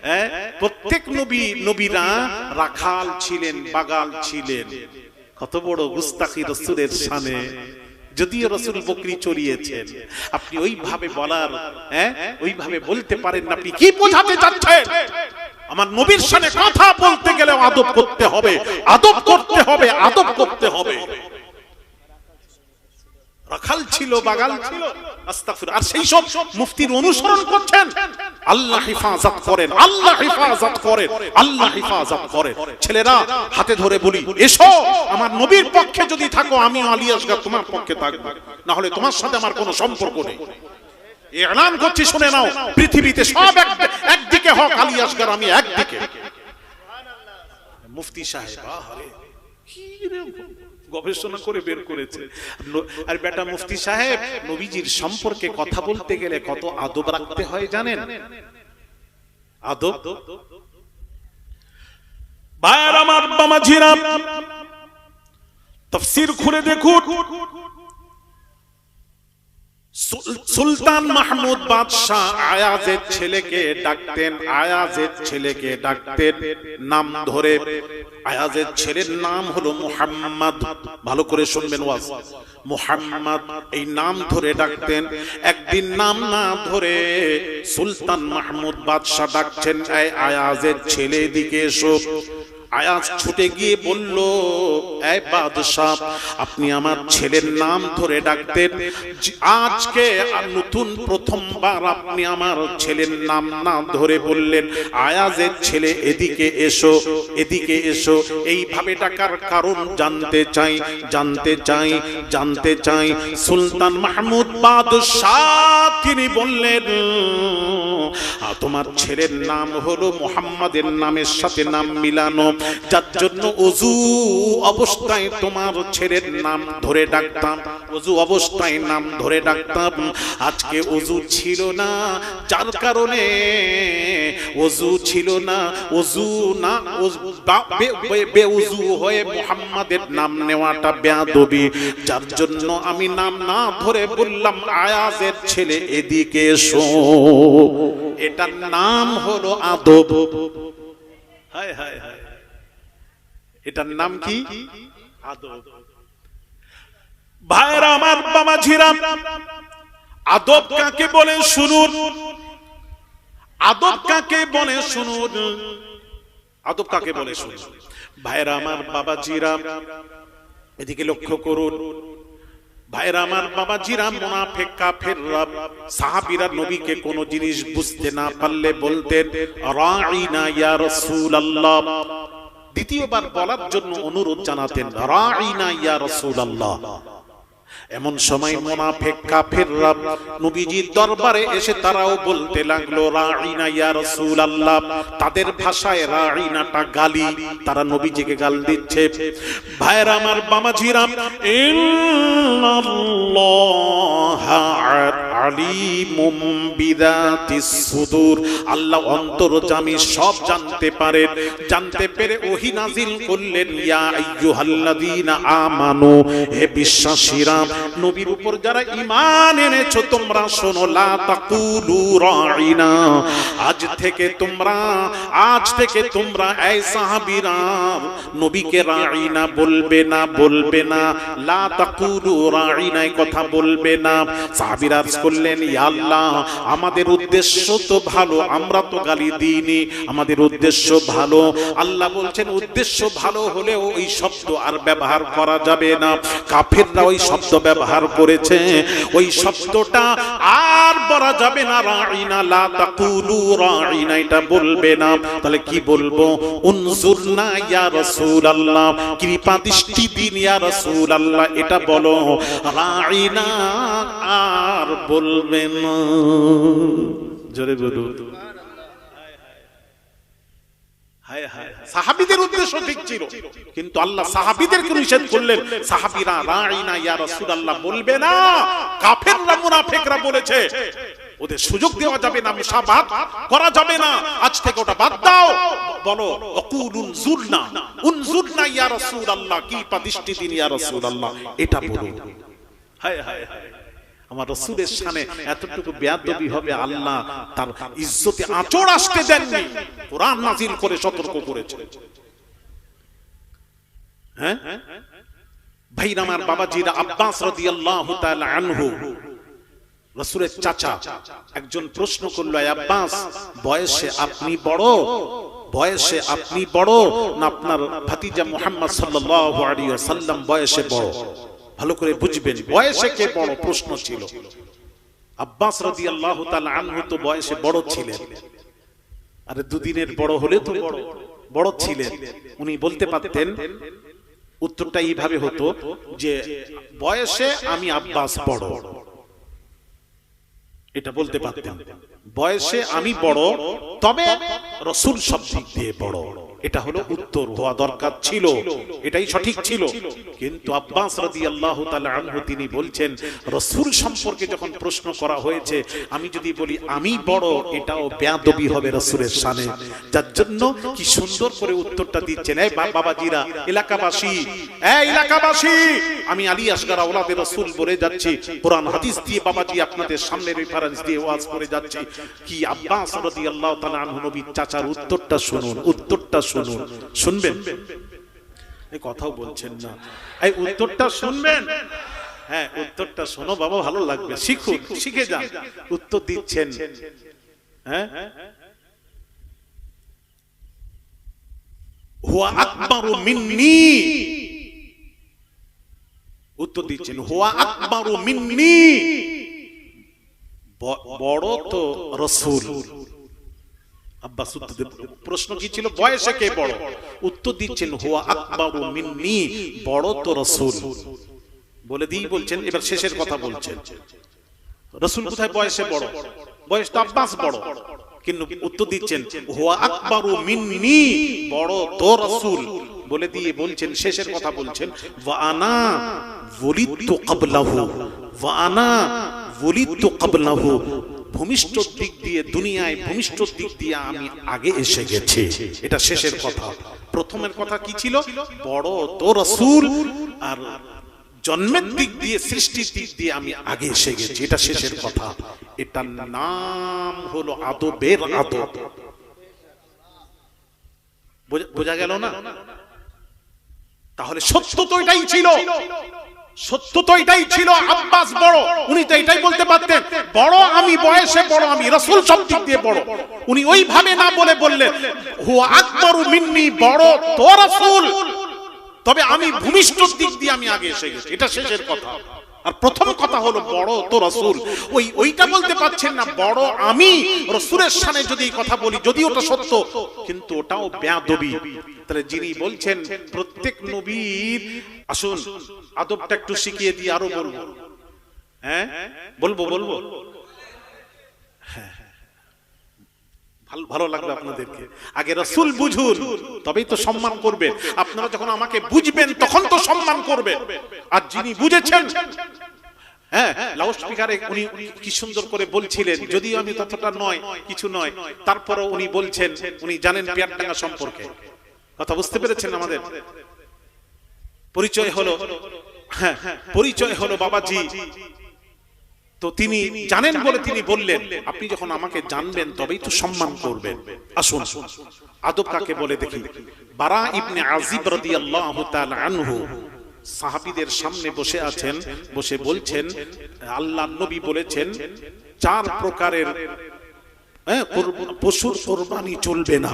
হ্যাঁ, প্রত্যেক নবী নবীরা রাখাল ছিলেন বাগাল ছিলেন। কত বড় গুস্তাখি রসুলের সানে যদিও রসুল বকরি চড়িয়েছেন। আপনি ওইভাবে বলার হ্যাঁ? ওইভাবে বলতে পারেন না। আপনি কি বোঝাতে চাচ্ছেন? আমার নবীর সামনে কথা বলতে গেলে আদব করতে হবে। আদব করতে হবে আদব করতে হবে। রাখাল ছিল বাগাল ছিল। আস্তাগফির আর সেই সব মুফতির অনুসরণ করছেন। আল্লাহ হিফাজত করেন আল্লাহ হিফাজত করেন আল্লাহ হিফাজত করেন। ছেলেরা হাতে ধরে বলি এসো আমার নবীর পক্ষে যদি থাকো আমি আলী আসগর তোমার পক্ষে থাকব। না হলে তোমার সাথে আমার কোনো সম্পর্ক নেই। এলান করছি শুনে নাও। পৃথিবীতে সব এক- একদিকে হক আলী আসগর আমি একদিকে। মুফতি সাহেব কি রে। গবেষণা করে বের করেছে। আর বেটা মুফতি সাহেব নবীজির সম্পর্কে কথা বলতে গেলে কত আদব রাখতে হয় জানেন? আদব? ভাইয়ার আমার বামাঝিরা। তফসির খুলে দেখুন। সুলতান মাহমুদ বাদশাহ আয়াজের ছেলেকে ডাকতেন, আয়াজের ছেলেকে ডাকতেন, নাম ধরে আয়াজের ছেলের নাম হলো মুহাম্মদ। ভালো করে শুনবেন ওয়াজ। মুহাম্মদ এই নাম ধরে ডাকতেন, একদিন নাম না ধরে সুলতান মাহমুদ বাদশাহ ডাকছেন আয়াজের ছেলে দিকে এসো। আয়াজ ছুটে গিয়ে বলল এই বাদশাহ আপনি আমার ছেলের নাম ধরে ডাকতেন। আজকে আর নতুন প্রথমবার আপনি আমার ছেলের নাম না ধরে বললেন। আয়াজের ছেলে এদিকে এসো এদিকে এসো। এইভাবে ডাকার কারণ জানতে চাই জানতে চাই জানতে চাই। সুলতান মাহমুদ বাদশাহ তিনি বললেন "আ, তোমার ছেলের নাম হলো মোহাম্মদের নামের সাথে নাম মিলানো। যার জন্য অজু অবস্থায় তোমার ছেলের নাম ধরে ডাকতাম। অজু অবস্থায় নাম ধরে ডাকতাম। আজকে অজু ছিল না, যার কারণে অজু ছিল না, অজু না বেউজু হয়ে মোহাম্মদের নাম নেওয়াটা বেয়াদবি। যার জন্য আমি নাম না ধরে বললাম, আয়াজের ছেলে, এদিকে এসো। এটার নাম হলো আদব। হায় হায় হায়। এটার নাম কি? আদব। ভাইরা আমার বাবা ঝিরাম আদব কাকে বলে শুনুন? আদব কাকে বলে শুনুন? আদব কাকে বলে শুনুন? ভাইরা আমার বাবা জিরাম এদিকে লক্ষ্য করুন। ভাইরা আমার বাবা জিরাম মুনাফেক কাফেররা সাহাবীরা নবীকে কোন জিনিস বুঝতে না পারলে বলতেন রাঈনা ইয়া রাসূলুল্লাহ। দ্বিতীয়বার বলার জন্য অনুরোধ জানাতেন, রাঈনা ইয়া রাসূলুল্লাহ। এমন সময় মোনাফেক কাফেররা নবীজির দরবারে এসে তারাও বলতে লাগল, রাঈনা ইয়া রাসূলুল্লাহ। তাদের ভাষায় রাঈনাটা গালি, তারা নবীজিকে গাল দিচ্ছে। ভাইরা আমার বামাজিরাম ইন্নাল্লাহা আলিমুম বিদাতিস সুদূর। আল্লাহ সব জানতে জানতে পেরে ওহী করলেন, ইয়া আমানু, হে বিশ্বাসীরা, নবীর উপর যারা ঈমান এনেছো, তোমরা শোনো, লা তাকুলু রাঈনা আজ থেকে তোমরা, আজ থেকে তোমরা, এই সাহাবীরা, নবীকে রাঈনা বলবে না বলবে না। লা তাকুলু এই কথা বলবে না। সাহাবীরা ইয়া আল্লাহ, আমাদের উদ্দেশ্য তো ভালো, আমরা তো গালি দিইনি। আমাদের উদ্দেশ্য ভালো। আল্লাহ বলছেন, উদ্দেশ্য ভালো হলেও ওই শব্দ আর ব্যবহার করা যাবে না। কাফেররা ওই শব্দ ব্যবহার করেছে। ওই শব্দটা আর বলা যাবে না, রাঈনা, লা তাকুলু রাঈনা, এটা বলবে না। তাহলে কি বলব? উনজুরনা, ইয়া রাসূলুল্লাহ, কৃপা দৃষ্টি দিন, ইয়া রাসূলুল্লাহ, এটা বলো, রাঈনা আর বলবে না। জোরে বলুন। উদ্দেশ্য ঠিক ছিল। কিন্তু আল্লাহ সাহাবীদেরকে নিষেধ করলেন সাহাবীরা রাঈনা ইয়া রাসূলুল্লাহ বলবে না। কাফেররা মুনাফিকরা বলেছে ওদের সুযোগ দেওয়া যাবে না মুসাবাত করা যাবে না। আজ থেকে ওটা বাদ দাও। বলো অকুল উনজুরনা উনজুরনা ইয়া রাসূলুল্লাহ কি পা দিন ইয়া রাসূলুল্লাহ? এটা বলো হায় হায় হায়। আমার রসুলের সানে এতটুকু বেয়াদবি হবে আল্লাহ তার ইজ্জতে আঁচড় আসতে দেননি। কোরআন নাজিল করে সতর্ক করেছে। হ্যাঁ? ভাইরা আমার বাবাজিরা আব্বাস রাদিয়াল্লাহু তাআলা আনহু। রসুলের চাচা একজন প্রশ্ন করল আব্বাস বয়সে আপনি বড়? বয়সে আপনি বড়? না আপনার ভাতিজা মুহাম্মদ সাল্লাল্লাহু আলাইহি ওয়াসাল্লাম বয়সে বড়। ভালো করে বুঝবেন। বয়সে কে বড় প্রশ্ন ছিল। আব্বাস তাআলা আনহু তো বয়সে বড় ছিলেন। আরে দুদিনের বড় হলে তো বড় বড় ছিলেন। উনি বলতে পারতেন উত্তরটা এইভাবে হতো যে বয়সে আমি আব্বাস বড়। এটা বলতে পারতেন। বয়সে আমি বড় তবে রসুল সব দিক দিয়ে বড়। এটা হলো উত্তর হওয়া দরকার ছিল। এটাই সঠিক ছিল। কিন্তু আব্বাস রাদিয়াল্লাহু তাআলা আনহু তিনি বলছেন রসুল সম্পর্কে যখন প্রশ্ন করা হয়েছে আমি যদি বলি আমি বড় এটাও বেয়াদবি হবে রসুলের শানে যার জন্য কি সুন্দর করে উত্তরটা দিচ্ছেন এই বাবাজিরা এলাকাবাসী এই এলাকাবাসী আমি আলী আসগার আওলাদের রসুল বলে যাচ্ছি কোরআন হাদিস দিয়ে বাবাজি আপনাদের সামনে রেফারেন্স দিয়ে ওয়াজ করে যাচ্ছি কি আব্বাস রাদিয়াল্লাহু তাআলা আনহু নবীর চাচার উত্তরটা শুনুন উত্তরটা শুনুন, শুনবেন। কথাও বলছেন না। এই উত্তরটা শুনবেন? হ্যাঁ উত্তরটা শোনো বাবা, ভালো লাগবে। শিখুন, শিখে যান। উত্তর দিচ্ছেন। হ্যাঁ? হুয়া উত্তর দিচ্ছেন, হুয়া বড় তো রসুল। আব্বাস উত্তর প্রশ্ন কি ছিল? বয়সে কে বড়? উত্তর দিচ্ছেন হুয়া আকবারু মিন্নি বড় তো রসুল। বলে দিই বলছেন এবার শেষের কথা বলছেন। রসুল কোথায় বয়সে বড়? বয়স তো আব্বাস বড়। কিন্তু উত্তর দিচ্ছেন হুয়া আকবারু মিন্নি বড় তো রসুল। বলে দিয়ে বলছেন শেষের কথা বলছেন ওয়া আনা ওলিদতু ক্বাবলাহু ওয়া আনা ওলিদতু ক্বাবলাহু ভূমিষ্ঠ দিক দিয়ে দুনিয়ায় ভূমিষ্ঠ দিক দিয়ে আমি আগে এসে গেছি। এটা শেষের কথা। প্রথমের কথা কি ছিল? বড় তো রসুল আর জন্মের দিক দিয়ে সৃষ্টির দিক দিয়ে আমি আগে এসে গেছি। এটা শেষের কথা। এটার নাম হলো আদবের আদব। বোঝা- বোঝা গেল না? তাহলে সত্য তো এটাই ছিল। সত্য তো এটাই ছিল, আব্বাস বড়। উনি তো এটাই বলতে পারতেন, বড় আমি বয়সে বড়, আমি রসুল সব দিক দিয়ে বড়। উনি ওইভাবে না বলে বললেন হু আকবরু মিন্নি বড় তো রসুল। তবে আমি ভূমিষ্ঠ দিক দিয়ে আমি আগে এসে গেছি, এটা শেষের কথা। আর প্রথম কথা হলো, বড় তো রসুল। ওই, ওইটা বলতে পারছেন না, বড় আমি। রসুলের সামনে যদি কথা বলি যদি ওটা সত্য, কিন্তু ওটাও ব্যাদবি। তাহলে যিনি বলছেন, প্রত্যেক নবীর, আসুন, আদবটা একটু শিখিয়ে দিয়ে আরও বলব। হ্যাঁ? বলব বলব? ভালো ভালো লাগবে আপনাদেরকে। আগে রসুল বুঝুন তবেই তো সম্মান করবেন। আপনারা যখন আমাকে বুঝবেন তখন তো সম্মান করবেন। আর যিনি বুঝেছেন হ্যাঁ লাউড স্পিকারে উনি কি সুন্দর করে বলছিলেন। যদিও আমি ততটা নয় কিছু নয়। তারপরে উনি বলছেন উনি জানেন পেয়ারডাঙ্গা সম্পর্কে। কথা বুঝতে পেরেছেন আমাদের? পরিচয় হলো হ্যাঁ পরিচয় হলো বাবাজি। তো তিনি জানেন বলে তিনি বললেন আপনি যখন আমাকে জানবেন তবেই তো সম্মান করবেন। আসুন। আদব কাকে বলে দেখি? বারা ইবনে আজিব রাদিয়াল্লাহু তাআলা আনহু সাহাবীদের সামনে বসে আছেন বসে বলছেন আল্লাহ নবী বলেছেন চার প্রকারের হ্যাঁ, পশুর কোরবানি চলবে না।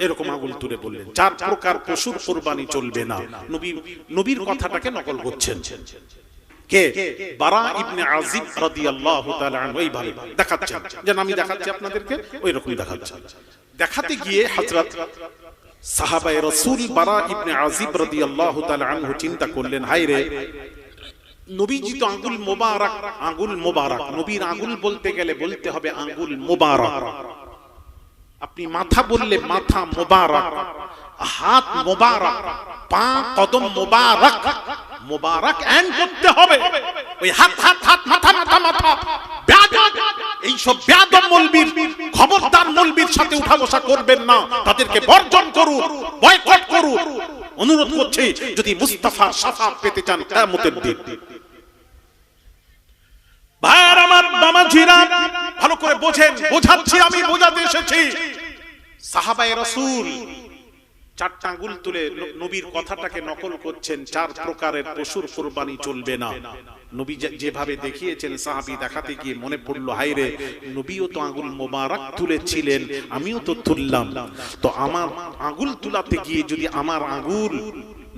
এরকম আগুল তুলে বললেন। চার প্রকার পশুর কোরবানি চলবে না। নবী নবীর কথাটাকে নকল করছেন। চিন্তা করলেন, হায় রে, নবীজি তো আঙ্গুল মোবারক আঙ্গুল মোবারক। নবীর আঙ্গুল বলতে গেলে বলতে হবে আঙ্গুল মোবারক। আপনি মাথা বললে মাথা মোবারক। হাত মোবারক, পা কদম মোবারক মোবারক এন্ড করতে হবে। ওই হাত হাত হাত, মাথা মাথা মাথা ব্যাদব এইসব ব্যাদব মলবির খবরদার মলবির সাথে উঠা বসা করবেন না। তাদেরকে বর্জন করুন বয়কট করুন। অনুরোধ করছি, যদি মুস্তাফা সাফা পেতে চান কিয়ামতের দিন। ভাইয়ার আমার বামাজিরা ভালো করে বোঝেন, বোঝাচ্ছি, আমি বোঝাতে এসেছি। সাহাবায়ে রাসূল চারটা আঙ্গুল তুলে নবীর কথাটাকে নকল করছেন, চার প্রকারের পশুর কোরবানি চলবে না। নবী যেভাবে দেখিয়েছেন, সাহাবি দেখাতে গিয়ে মনে পড়ল হাইরে নবীও তো আঙ্গুল মোবারক তুলেছিলেন, আমিও তো তুললাম। তো আমার আঙ্গুল তুলাতে গিয়ে যদি আমার আঙ্গুল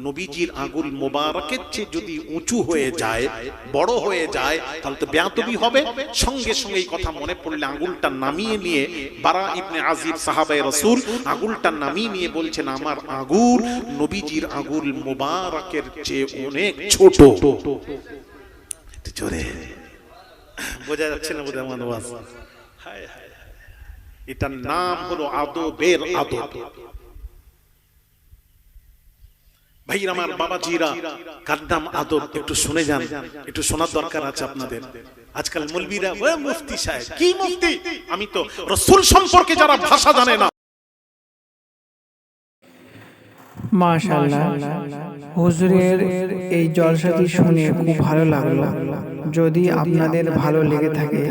নবীজির আঙ্গুল মোবারকের চেয়ে যদি উঁচু হয়ে যায় বড় হয়ে যায় তাহলে তো ব্যাতবি হবে। সঙ্গে সঙ্গে এই কথা মনে পড়লে আঙ্গুলটা নামিয়ে নিয়ে বারা ইবনে আজিব সাহাবায়ে রাসূল আঙ্গুলটা নামিয়ে নিয়ে বলছেন আমার আঙ্গুল নবীজির আঙ্গুল মোবারকের চেয়ে অনেক ছোট। জোরে। বোঝা যাচ্ছে না বোধহয় আমার নাম হলো আদবের আদব। ভাই আমার বাবাজিরা কার নাম আদব একটু শুনে যান একটু শোনার দরকার আছে আপনাদের। আজকাল মলবিরা ও মুফতি সাহেব কি মুফতি আমি তো রসুল সম্পর্কে যারা ভাষা জানে না। মাশাল্লাহ হুজুরের এই জলসাটি শুনে খুব ভালো লাগল। যদি আপনাদের ভালো লেগে থাকে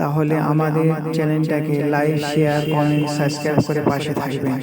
তাহলে আমাদের চ্যানেলটাকে লাইক শেয়ার কমেন্ট সাবস্ক্রাইব করে পাশে থাকবেন।